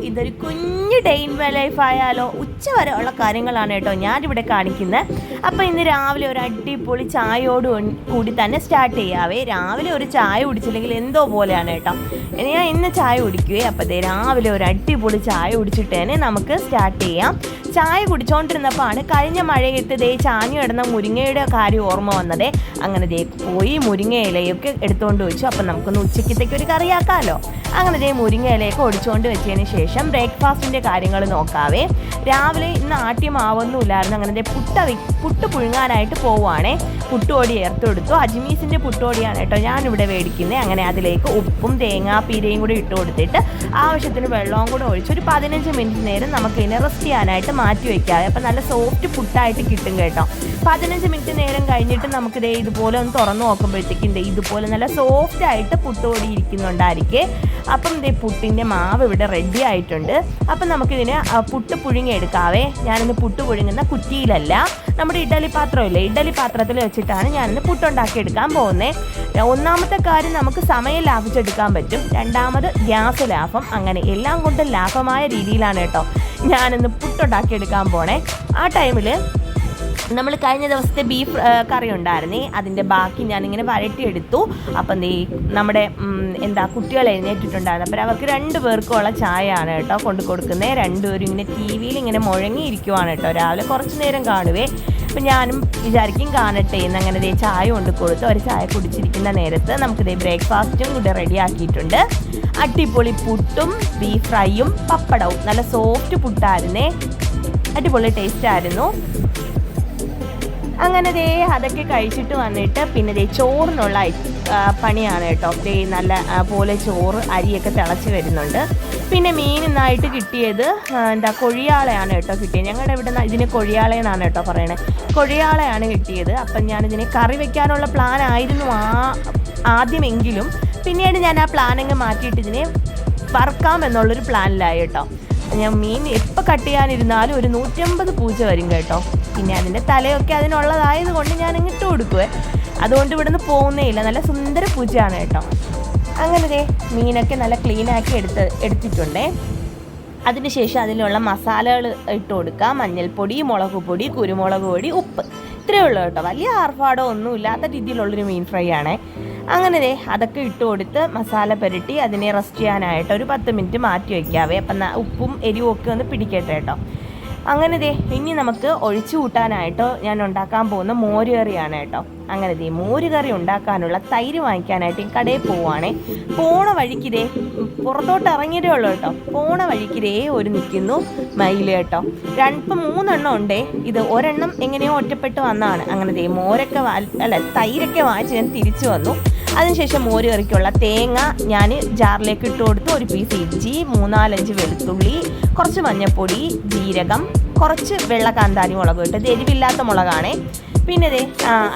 ഇതൊരു കുഞ്ഞു day in life ആയാലോ ഉച്ച വരെ ഉള്ള കാര്യങ്ങളാണ് കേട്ടോ ഞാനിവിടെ കാണിക്കുന്നത് അപ്പോൾ ഇന്ന് രാവിലെ ഒരു അടിപൊളി ചായയോട് കൂടി തന്നെ സ്റ്റാർട്ട് ചെയ്യാവേ. രാവിലെ ഒരു ചായ കുടിച്ചില്ലെങ്കിൽ എന്തോ പോലെയാണ് കേട്ടോ. ഞാൻ ഇന്ന് ചായ കുടിക്കുകയെ അപ്പോൾ ദേ രാവിലെ ഒരു അടിപൊളി ചായ കുടിച്ചിട്ട് തന്നെ നമുക്ക് സ്റ്റാർട്ട് ചെയ്യാം. ചായ കുടിച്ചോണ്ടിരുന്നപ്പോൾ ആണ് കഴിഞ്ഞ മഴയത്ത് ദേ ചാഞ്ഞു കിടന്ന മുരിങ്ങയുടെ കാര്യം ഓർമ്മ വന്നതേ. അങ്ങനെ ദേ പോയി മുരിങ്ങ ഇലയൊക്കെ എടുത്തുകൊണ്ട് വെച്ചു. അപ്പം നമുക്കൊന്ന് ഉച്ചക്കത്തേക്ക് ഒരു കറിയാക്കാമല്ലോ അങ്ങനെ ദേ മുരിങ്ങ ഇലയൊക്കെ ഒടിച്ചുകൊണ്ട് വെച്ചതിന് ശേഷം ബ്രേക്ക്ഫാസ്റ്റിന്റെ കാര്യങ്ങൾ നോക്കാവേ. രാവിലെ ഇന്ന് ആട്ടിയമാവൊന്നുമില്ലായിരുന്നു അങ്ങനെ ദേ പുട്ട പുട്ട് പുഴുങ്ങാനായിട്ട് പോവുകയാണേ പുട്ടുപൊടി ചേർത്തെടുത്തു അജ്മീസിന്റെ പുട്ടുപൊടിയാണ് കേട്ടോ ഞാനിവിടെ മേടിക്കുന്നത്. അങ്ങനെ അതിലേക്ക് ഉപ്പും തേങ്ങാപ്പീരയും കൂടി ഇട്ട് കൊടുത്തിട്ട് ആവശ്യത്തിന് വെള്ളവും കൂടെ ഒഴിച്ച് ഒരു പതിനഞ്ച് മിനിറ്റ് നേരം നമുക്ക് ഇതിനെ റെസ്റ്റ് ചെയ്യാനായിട്ട് മാറ്റി വയ്ക്കാം അപ്പം നല്ല സോഫ്റ്റ് പുട്ടായിട്ട് കിട്ടും കേട്ടോ. പതിനഞ്ച് മിനിറ്റ് നേരം കഴിഞ്ഞിട്ട് നമുക്ക് ദേ ഇതുപോലെ ഒന്ന് തുറന്നു നോക്കുമ്പോഴത്തേക്കും ഇതുപോലെ നല്ല സോഫ്റ്റ് ആയിട്ട് പുട്ടുപൊടി ഇരിക്കുന്നുണ്ടായിരിക്കേ. അപ്പം ദേ പുട്ടിന്റെ മാവ് ഇവിടെ റെഡി ആയിട്ടുണ്ട്. അപ്പം നമുക്കിതിനെ പുട്ട് പുഴുങ്ങിയെടുക്കാവേ. ഞാനിന്ന് പുട്ട് പുഴുങ്ങുന്ന കുറ്റിയിലല്ല. നമ്മുടെ ഇഡലി പാത്രമില്ലേ? ഇഡലി പാത്രത്തിൽ വെച്ചിട്ടാണ് ഞാനിന്ന് പുട്ടുണ്ടാക്കി എടുക്കാൻ പോകുന്നത് ഒന്നാമത്തെ കാര്യം നമുക്ക് സമയം ലാഭിച്ചെടുക്കാൻ പറ്റും. രണ്ടാമത് ഗ്യാസ് ലാഭം. അങ്ങനെ എല്ലാം കൊണ്ടും ലാഭമായ രീതിയിലാണ് കേട്ടോ ഞാനിന്ന് പുട്ടുണ്ടാക്കി എടുക്കാൻ പോണേ. ആ ടൈമിൽ നമ്മൾ കഴിഞ്ഞ ദിവസത്തെ ബീഫ് കറി ഉണ്ടായിരുന്നേ. അതിന്റെ ബാക്കി ഞാനിങ്ങനെ വരട്ടിയെടുത്തു. അപ്പം നീ നമ്മുടെ എന്താ കുട്ടികൾ എഴുന്നേറ്റിട്ടുണ്ടായിരുന്നു. അപ്പോൾ അവർക്ക് രണ്ട് പേർക്കുള്ള ചായയാണ് കേട്ടോ കൊണ്ട് കൊടുക്കുന്നത് രണ്ടുപേരും ഇങ്ങനെ ടി വിയിൽ ഇങ്ങനെ മുഴങ്ങിയിരിക്കുവാണ് കേട്ടോ. രാവിലെ കുറച്ച് നേരം കാണുവേ. അപ്പം ഞാനും വിചാരിക്കും കാണട്ടെ എന്ന് അങ്ങനെ ദേ ചായ കൊണ്ട് കൊടുത്ത് ഒരു ചായ കുടിച്ചിരിക്കുന്ന നേരത്ത് നമുക്ക് ദേ ബ്രേക്ക്ഫാസ്റ്റും കൂടെ റെഡി ആക്കിയിട്ടുണ്ട്. അടിപൊളി പുട്ടും ബീഫ് ഫ്രൈയും പപ്പടവും. നല്ല സോഫ്റ്റ് പുട്ടായിരുന്നേ. അടിപൊളി ടേസ്റ്റ് ആയിരുന്നു. അങ്ങനെ ദേ അതൊക്കെ കഴിച്ചിട്ട് വന്നിട്ട് പിന്നെ ദേ ചോറിനുള്ള പണിയാണ് കേട്ടോ. ദേ നല്ല പോലെ ചോറ് അരിയൊക്കെ തിളച്ച് വരുന്നുണ്ട്. പിന്നെ മീൻ ഇന്നായിട്ട് കിട്ടിയത് എന്താ കൊഴിയാളയാണ് കേട്ടോ കിട്ടിയത്. ഞങ്ങളുടെ ഇവിടെ ഇതിന് കൊഴിയാളയെന്നാണ് കേട്ടോ പറയണത് കൊഴിയാളയാണ് കിട്ടിയത്. അപ്പം ഞാനിതിനെ കറി വെക്കാനുള്ള പ്ലാൻ ആയിരുന്നു ആ ആദ്യമെങ്കിലും. പിന്നീട് ഞാൻ ആ പ്ലാനങ്ങ് മാറ്റിയിട്ട് ഇതിനെ വറുക്കാം എന്നുള്ളൊരു പ്ലാനിലായി കേട്ടോ. ഞാൻ മീൻ എപ്പോൾ കട്ട് ചെയ്യാനിരുന്നാലും ഒരു നൂറ്റമ്പത് പൂച്ച വരും കേട്ടോ. പിന്നെ അതിന്റെ തലയൊക്കെ അതിനുള്ളതായത് കൊണ്ട് ഞാൻ ഇങ്ങോട്ട് കൊടുക്കുവേ. അതുകൊണ്ട് ഇവിടുന്ന് പോകുന്നേ ഇല്ല. നല്ല സുന്ദര പൂച്ചയാണ് കേട്ടോ. അങ്ങനെ ദേ മീനൊക്കെ നല്ല ക്ലീനാക്കി എടുത്ത് എടുത്തിട്ടുണ്ടേ. അതിനുശേഷം അതിലുള്ള മസാലകൾ ഇട്ട് കൊടുക്കുക. മഞ്ഞൾപ്പൊടി മുളക് പൊടി കുരുമുളക് പൊടി ഉപ്പ്. ഇത്രയേ ഉള്ളൂ കേട്ടോ. വലിയ ആർഭാടോ ഒന്നും ഇല്ലാത്ത രീതിയിലുള്ളൊരു മീൻ ഫ്രൈ ആണേ. അങ്ങനെ ദേ അതൊക്കെ ഇട്ട് കൊടുത്ത് മസാല പുരട്ടി അതിനെ റെസ്റ്റ് ചെയ്യാനായിട്ട് ഒരു പത്ത് മിനിറ്റ് മാറ്റി വയ്ക്കാവേ. അപ്പം ഉപ്പും എരിവും ഒക്കെ ഒന്ന് പിടിക്കട്ടെ കേട്ടോ. അങ്ങനെ ദേ ഇനി നമുക്ക് ഒഴിച്ചു കൂട്ടാനായിട്ടോ ഞാൻ ഉണ്ടാക്കാൻ പോകുന്ന മോര് കറിയാണ് കേട്ടോ. അങ്ങനെ ദേ മോര് കറി ഉണ്ടാക്കാനുള്ള തൈര് വാങ്ങിക്കാനായിട്ട് കടയിൽ പോവുകയാണേ പോണ വഴിക്കിതേ പുറത്തോട്ട് ഇറങ്ങിയതേ ഉള്ളൂ കേട്ടോ. പോണ വഴിക്കിതേ ഒരു നിൽക്കുന്നു മയിൽ കേട്ടോ. രണ്ടിപ്പം മൂന്നെണ്ണം ഉണ്ടേ. ഇത് ഒരെണ്ണം എങ്ങനെയോ ഒറ്റപ്പെട്ട് വന്നതാണ്. അങ്ങനെ ദേ മോരൊക്കെ വാ അല്ല തൈരൊക്കെ വാങ്ങിച്ച് ഞാൻ തിരിച്ചു വന്നു. അതിനുശേഷം മോര് കറിക്കുള്ള തേങ്ങ ഞാൻ ജാറിലേക്ക് ഇട്ട് കൊടുത്ത് ഒരു പീസ് ഇഞ്ചി മൂന്നാലഞ്ച് വെളുത്തുള്ളി കുറച്ച് മഞ്ഞൾപ്പൊടി ജീരകം കുറച്ച് വെള്ള കാന്താരി മുളക് ഇട്ട് ഇത് എരിവില്ലാത്ത മുളകാണേ. പിന്നെ ദേ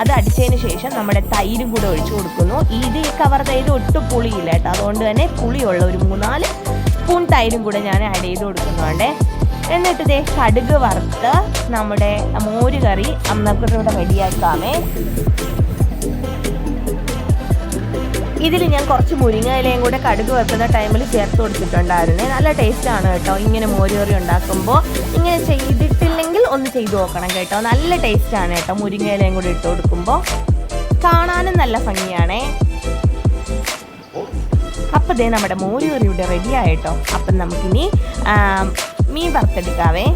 അത് അടിച്ചതിന് ശേഷം നമ്മുടെ തൈരും കൂടെ ഒഴിച്ചു കൊടുക്കുന്നു. ഇത് ഈ കവർ തൈര് ഒട്ടും പുളിയില്ല കേട്ടോ. അതുകൊണ്ട് തന്നെ പുളിയുള്ള ഒരു മൂന്നാൽ സ്പൂൺ തൈരും കൂടെ ഞാൻ ആഡ് ചെയ്ത് കൊടുക്കുന്നുണ്ടേ എന്നിട്ട് ഇതേ കടുക് വറുത്ത് നമ്മുടെ മോര് കറി നമുക്കിവിടെ റെഡിയാക്കാമേ ഇതിൽ ഞാൻ കുറച്ച് മുരിങ്ങ ഇലയും കൂടെ കടുക് വെക്കുന്ന ടൈമിൽ ചേർത്ത് കൊടുത്തിട്ടുണ്ടായിരുന്നേ. നല്ല ടേസ്റ്റ് ആണ് കേട്ടോ. ഇങ്ങനെ മോരുകറി ഉണ്ടാക്കുമ്പോൾ ഇങ്ങനെ ചെയ്തിട്ടില്ലെങ്കിൽ ഒന്ന് ചെയ്തു നോക്കണം കേട്ടോ. നല്ല ടേസ്റ്റ് ആണ് കേട്ടോ. മുരിങ്ങ ഇലയും കൂടി ഇട്ട് കൊടുക്കുമ്പോൾ കാണാനും നല്ല ഭംഗിയാണേ. അപ്പം ദേ നമ്മുടെ മോരുകറി ഇവിടെ റെഡി ആയിട്ടോ അപ്പം നമുക്കിനി മീൻ വറുത്തെടുക്കാവേ.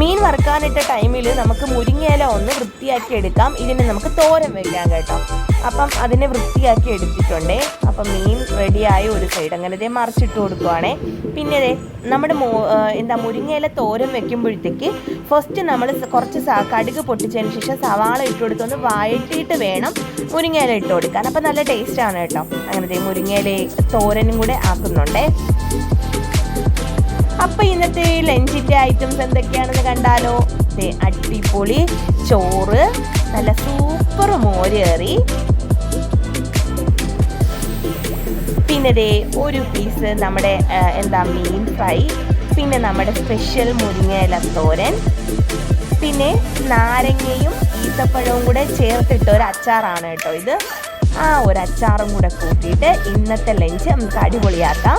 മീൻ വറുക്കാനിട്ട ടൈമിൽ നമുക്ക് മുരിങ്ങയില ഒന്ന് വൃത്തിയാക്കി എടുക്കാം. ഇതിന് നമുക്ക് തോരൻ വെക്കാം കേട്ടോ. അപ്പം അതിനെ വൃത്തിയാക്കി എടുത്തിട്ടുണ്ടേ. അപ്പം മീൻ റെഡിയായി ഒരു സൈഡ് അങ്ങനെ ഇതേ മറിച്ചിട്ട് കൊടുക്കുവാണേ. പിന്നെ നമ്മുടെ എന്താ മുരിങ്ങയില തോരൻ വെക്കുമ്പോഴത്തേക്ക് ഫസ്റ്റ് നമ്മൾ കുറച്ച് കടുക് പൊട്ടിച്ചതിന് ശേഷം സവാള ഇട്ട് കൊടുത്തൊന്ന് വഴറ്റിയിട്ട് വേണം മുരിങ്ങയില ഇട്ട് കൊടുക്കാൻ. അപ്പം നല്ല ടേസ്റ്റാണ് കേട്ടോ. അങ്ങനത്തെ മുരിങ്ങയില തോരനും കൂടെ ആക്കുന്നുണ്ടേ. അപ്പൊ ഇന്നത്തെ ലഞ്ചിന്റെ ഐറ്റംസ് എന്തൊക്കെയാണെന്ന് കണ്ടാലോ? അടിപൊളി ചോറ് നല്ല സൂപ്പർ മോരേറി. പിന്നെ ഒരു പീസ് നമ്മുടെ എന്താ മീൻ ഫ്രൈ പിന്നെ നമ്മുടെ സ്പെഷ്യൽ മുരിങ്ങയില തോരൻ പിന്നെ നാരങ്ങയും ഈത്തപ്പഴവും കൂടെ ചേർത്തിട്ട ഒരു അച്ചാറാണ് കേട്ടോ ഇത്. ആ ഒരു അച്ചാറും കൂടെ കൂട്ടിയിട്ട് ഇന്നത്തെ ലഞ്ച് നമുക്ക് അടിപൊളിയാക്കാം.